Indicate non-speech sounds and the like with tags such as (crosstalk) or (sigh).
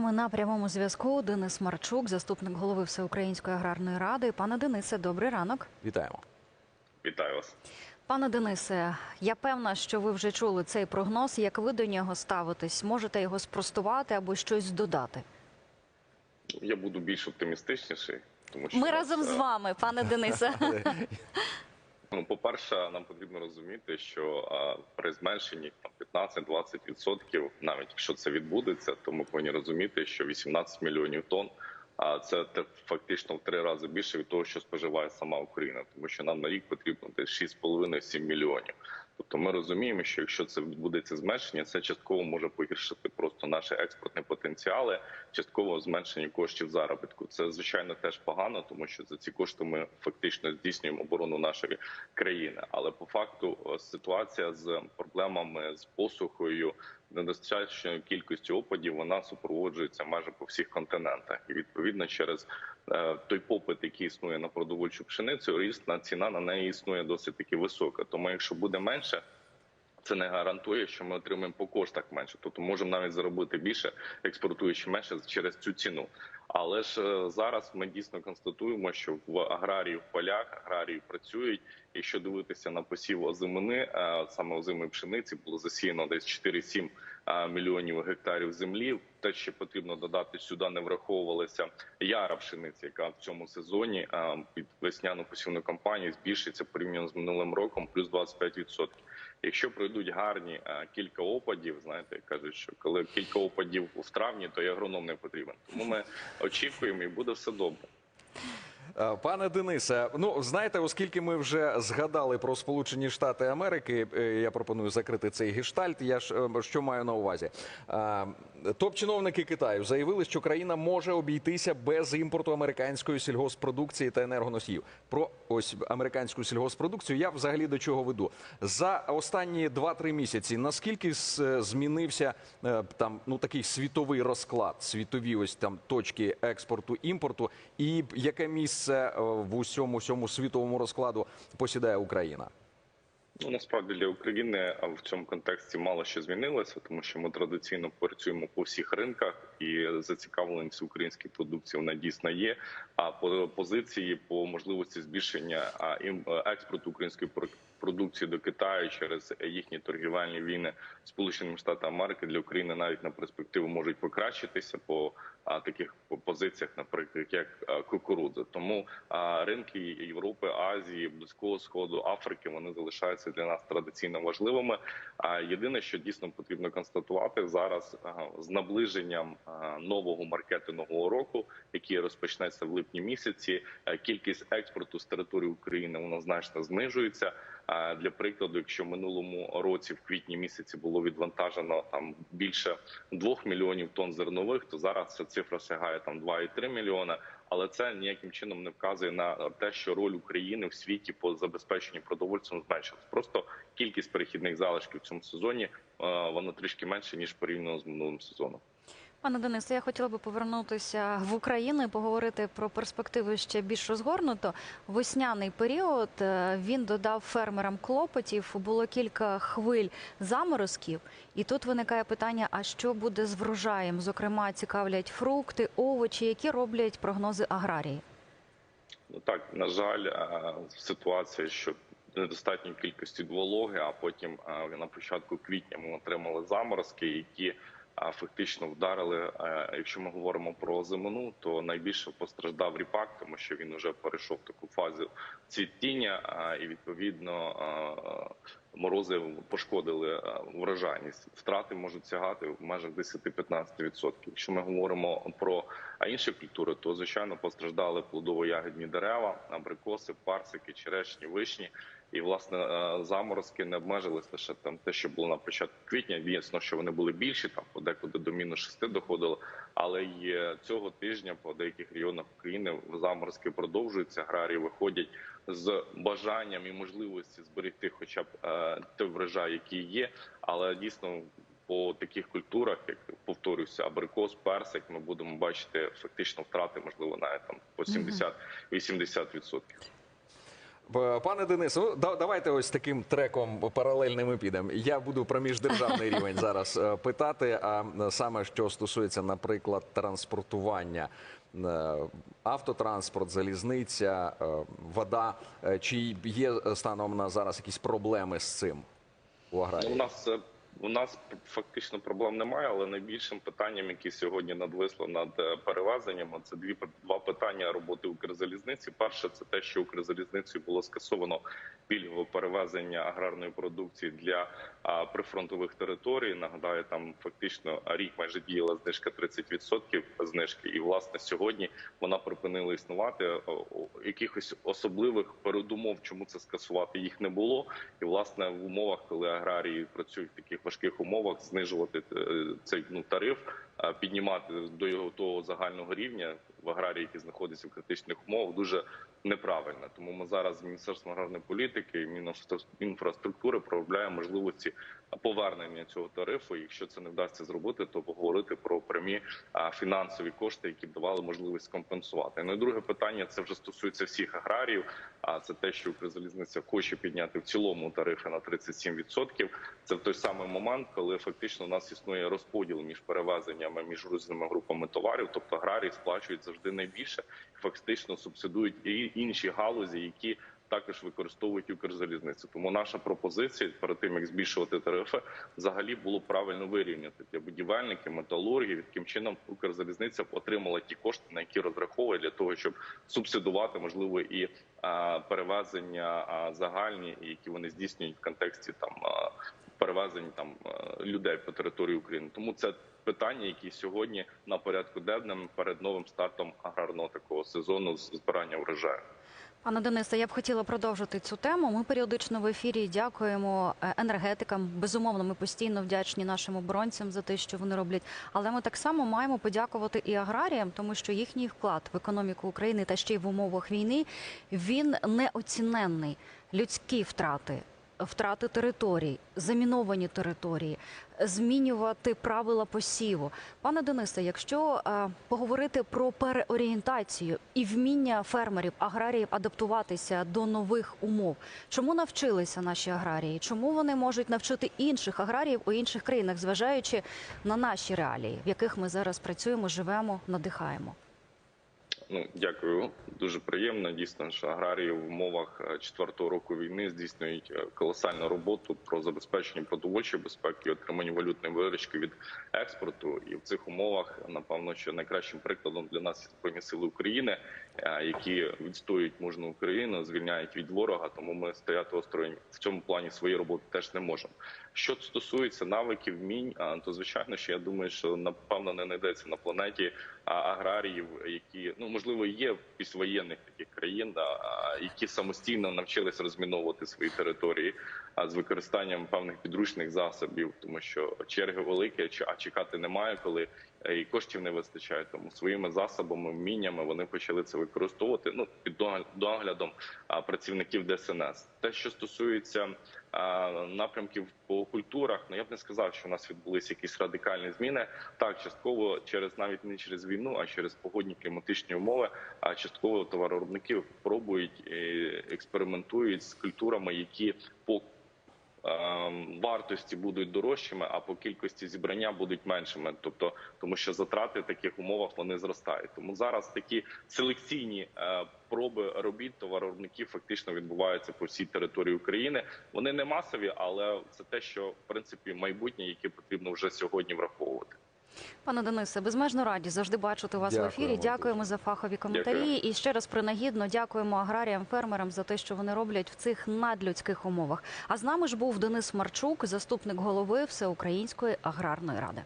нами на прямому зв'язку Денис Марчук, заступник голови Всеукраїнської аграрної ради. Пане Денисе, добрий ранок. Вітаємо. Вітаю вас. Пане Денисе, я певна, що ви вже чули цей прогноз. Як ви до нього ставитесь? Можете його спростувати або щось додати? Я буду більш оптимістичніший, тому що Ми разом з вами, пане Денисе. (laughs) Ну, по-перше, нам потрібно розуміти, що а, при зменшенні там 15-20%, навіть якщо це відбудеться, то ми повинні розуміти, що 18 мільйонів тонн. А це фактично в три рази більше від того, що споживає сама Україна, тому що нам на рік потрібно десь 6,5-7 мільйонів. Тобто ми розуміємо, що якщо це відбудеться зменшення, це частково може погіршити просто наші експортні потенціали, частково зменшення коштів заробітку. Це звичайно теж погано, тому що за ці кошти ми фактично здійснюємо оборону нашої країни. Але по факту е, ситуація з проблемами з посухою. Недостатньою кількістю опадів вона супроводжується майже по всіх континентах, і відповідно через е, той попит, який існує на продовольчу пшеницю, рісна ціна на неї існує досить таки висока. Тому, якщо буде менше, це не гарантує, що ми отримаємо по коштах менше. Тобто можемо навіть заробити більше, експортуючи менше через цю ціну. Але ж е, зараз ми дійсно констатуємо, що в аграрії в полях аграрії працюють. Якщо дивитися на посів озимини, е, саме озимої пшениці було засіяно десь 4-7 е, мільйонів гектарів землі. Те, що потрібно додати сюди, не враховувалася яра пшениці, яка в цьому сезоні під весняну посівну кампанію збільшиться порівняно з минулим роком, плюс 25%. Якщо пройдуть гарні кілька опадів, знаєте, кажуть, що коли кілька опадів в травні, то і агроном не потрібен. Тому ми очікуємо, і буде все добре. Е, Пане Денисе, ну знаєте, оскільки ми вже згадали про Сполучені Штати Америки, е, я пропоную закрити цей гештальт. Я ж е, що маю на увазі? Е, Топ-чиновники Китаю заявили, що країна може обійтися без імпорту американської сільгоспродукції та енергоносіїв. Про ось американську сільгоспродукцію я взагалі до чого веду за останні 2-3 місяці. Наскільки змінився е, там ну такий світовий розклад, світові ось там точки експорту імпорту, і яке місце е, в усьому цьому світовому розкладу посідає Україна? Ну насправді для України в цьому контексті мало що змінилося, тому що ми традиційно працюємо по всіх ринках, і зацікавленість українській продукції вона дійсно є. А по позиції по можливості збільшення ім- експорту української пр- продукції до Китаю через їхні торгівельні війни Сполученими Штатами Америки для України навіть на перспективу можуть покращитися по таких позиціях, наприклад, як кукурудза. Тому ринки Європи, Азії, Близького Сходу, Африки вони залишаються для нас традиційно важливими. А єдине, що дійсно потрібно констатувати зараз з наближенням нового маркетингового року, який розпочнеться в липні місяці, кількість експорту з території України вона значно знижується. Для прикладу, якщо минулому році в квітні місяці було відвантажено там більше 2 мільйонів тонн зернових, то зараз ця цифра сягає там 2,3 мільйона. Але це ніяким чином не вказує на те, що роль України в світі по забезпеченню продовольством зменшилась. Просто кількість перехідних залишків в цьому сезоні вона трішки менше ніж порівняно з минулим сезоном. Пане Денисе, я хотіла би повернутися в Україну і поговорити про перспективи ще більш розгорнуто. Весняний період е, він додав фермерам клопотів. Було кілька хвиль заморозків, і тут виникає питання: а що буде з врожаєм? Зокрема, цікавлять фрукти, овочі, які роблять прогнози аграрії. Ну так на жаль, е, ситуація, що недостатньої кількості вологи, а потім е, на початку квітня ми отримали заморозки, які фактично вдарили. е, Якщо ми говоримо про зимину, то найбільше постраждав ріпак, тому що він вже перейшов таку фазу цвітіння, і відповідно морози пошкодили е, врожайність. Втрати можуть сягати в межах 10-15%. Якщо ми говоримо про інші культури, то звичайно постраждали плодово-ягідні дерева, абрикоси, парсики, черешні, вишні. І власне е, заморозки не обмежились лише там те, що було на початку квітня. Вісно, що вони були більші, там подекуди до мінус 6 доходило. Але й е, цього тижня по деяких регіонах України заморозки продовжуються. Аграрії виходять з бажанням і можливості зберегти, хоча б те той врожай, який є, але дійсно. По таких культурах, як повторюся, абрикос, персик, ми будемо бачити фактично втрати, можливо, навіть там по 70-80%. П- Пане Денису, ну, давайте ось таким треком паралельним і підемо. Я буду про міждержавний (laughs) рівень зараз е, питати, а е, саме що стосується, наприклад, транспортування. Е, Автотранспорт, залізниця, е, вода. Е, Чи є е, станом на зараз якісь проблеми з цим у Ну, аграрії? у нас е, у нас фактично проблем немає, але найбільшим питанням, які сьогодні надвисло над е, перевезеннями, це дві два питання роботи Укрзалізниці. Перше, це те, що Укрзалізницею було скасовано пільгове перевезення аграрної продукції для прифронтових територій. Нагадаю, там фактично рік майже діяла знижка 30% знижки, і власне сьогодні вона припинила існувати. О, Якихось особливих передумов, чому це скасувати їх не було. І власне в умовах, коли аграрії працюють в таких важких умовах, знижувати е, цей ну тариф, піднімати до його того загального рівня в аграрії, які знаходяться в критичних умовах, дуже неправильно. Тому ми зараз з міністерством аграрної політики і інфраструктури проробляємо можливості повернення цього тарифу. Якщо це не вдасться зробити, то поговорити про прямі фінансові кошти, які б давали можливість компенсувати. Ну і друге питання це вже стосується всіх аграріїв. А це те, що Укрзалізниця хоче підняти в цілому тарифи на 37%. Це в той самий момент, коли фактично у нас існує розподіл між перевезеннями між різними групами товарів. Тобто аграрії сплачують завжди найбільше, фактично субсидують і інші галузі, які також використовують Укрзалізницю. Тому наша пропозиція перед тим як збільшувати тарифи, взагалі було правильно вирівняти для будівельників, металургів. Таким чином Укрзалізниця отримала ті кошти, на які розраховує для того, щоб субсидувати можливо і перевезення загальні, які вони здійснюють в контексті там перевезень там людей по території України. Тому це питання, які сьогодні на порядку денному перед новим стартом аграрного такого сезону з збирання врожаю. Пане Денисе, я б хотіла продовжити цю тему. Ми періодично в ефірі дякуємо е, енергетикам. Безумовно, ми постійно вдячні нашим оборонцям за те, що вони роблять. Але ми так само маємо подякувати і аграріям, тому що їхній вклад в економіку України та ще й в умовах війни він неоціненний. Людські втрати. Втрати територій, заміновані території, змінювати правила посіву. Пане Денисе, якщо е, поговорити про переорієнтацію і вміння фермерів, аграріїв адаптуватися до нових умов, чому навчилися наші аграрії? Чому вони можуть навчити інших аграріїв у інших країнах, зважаючи на наші реалії, в яких ми зараз працюємо, живемо, надихаємо? Ну дякую, дуже приємно. Дійсно, що аграрії в умовах е, четвертого року війни здійснюють е, колосальну роботу про забезпечення продовольчої безпеки, отримання валютної виручки від експорту. І в цих умовах, напевно, що найкращим прикладом для нас є збройні сили України, які відстоюють мужну Україну, звільняють від ворога. Тому ми стояти осторонь в цьому плані своєї роботи теж не можемо. Що стосується навиків, вмінь, то звичайно, що я думаю, що напевно не знайдеться на планеті аграріїв, які ну можливо є післявоєнних таких країн, да, які самостійно навчились розміновувати свої території з використанням певних підручних засобів, тому що черги великі, а чекати немає, коли е, і коштів не вистачає. Тому своїми засобами, вміннями вони почали це використовувати. Ну під доглядом працівників ДСНС. Те, що стосується напрямків по культурах, ну я б не сказав, що у нас відбулися якісь радикальні зміни. Так, частково через навіть не через війну, а через погодні кліматичні умови. А частково товаровиробники пробують е, експериментують з культурами, які по вартості будуть дорожчими, а по кількості зібрання будуть меншими. Тобто, тому що затрати в таких умовах вони зростають. Тому зараз такі селекційні е, проби робіт товаровиробників фактично відбуваються по всій території України. Вони не масові, але це те, що в принципі майбутнє, яке потрібно вже сьогодні враховувати. Пане Денисе, безмежно раді завжди бачити вас в ефірі. Дякуємо Дякуємо за фахові коментарі. Дякую. І ще раз принагідно дякуємо аграріям, фермерам за те, що вони роблять в цих надлюдських умовах. А з нами ж був Денис Марчук, заступник голови Всеукраїнської аграрної ради.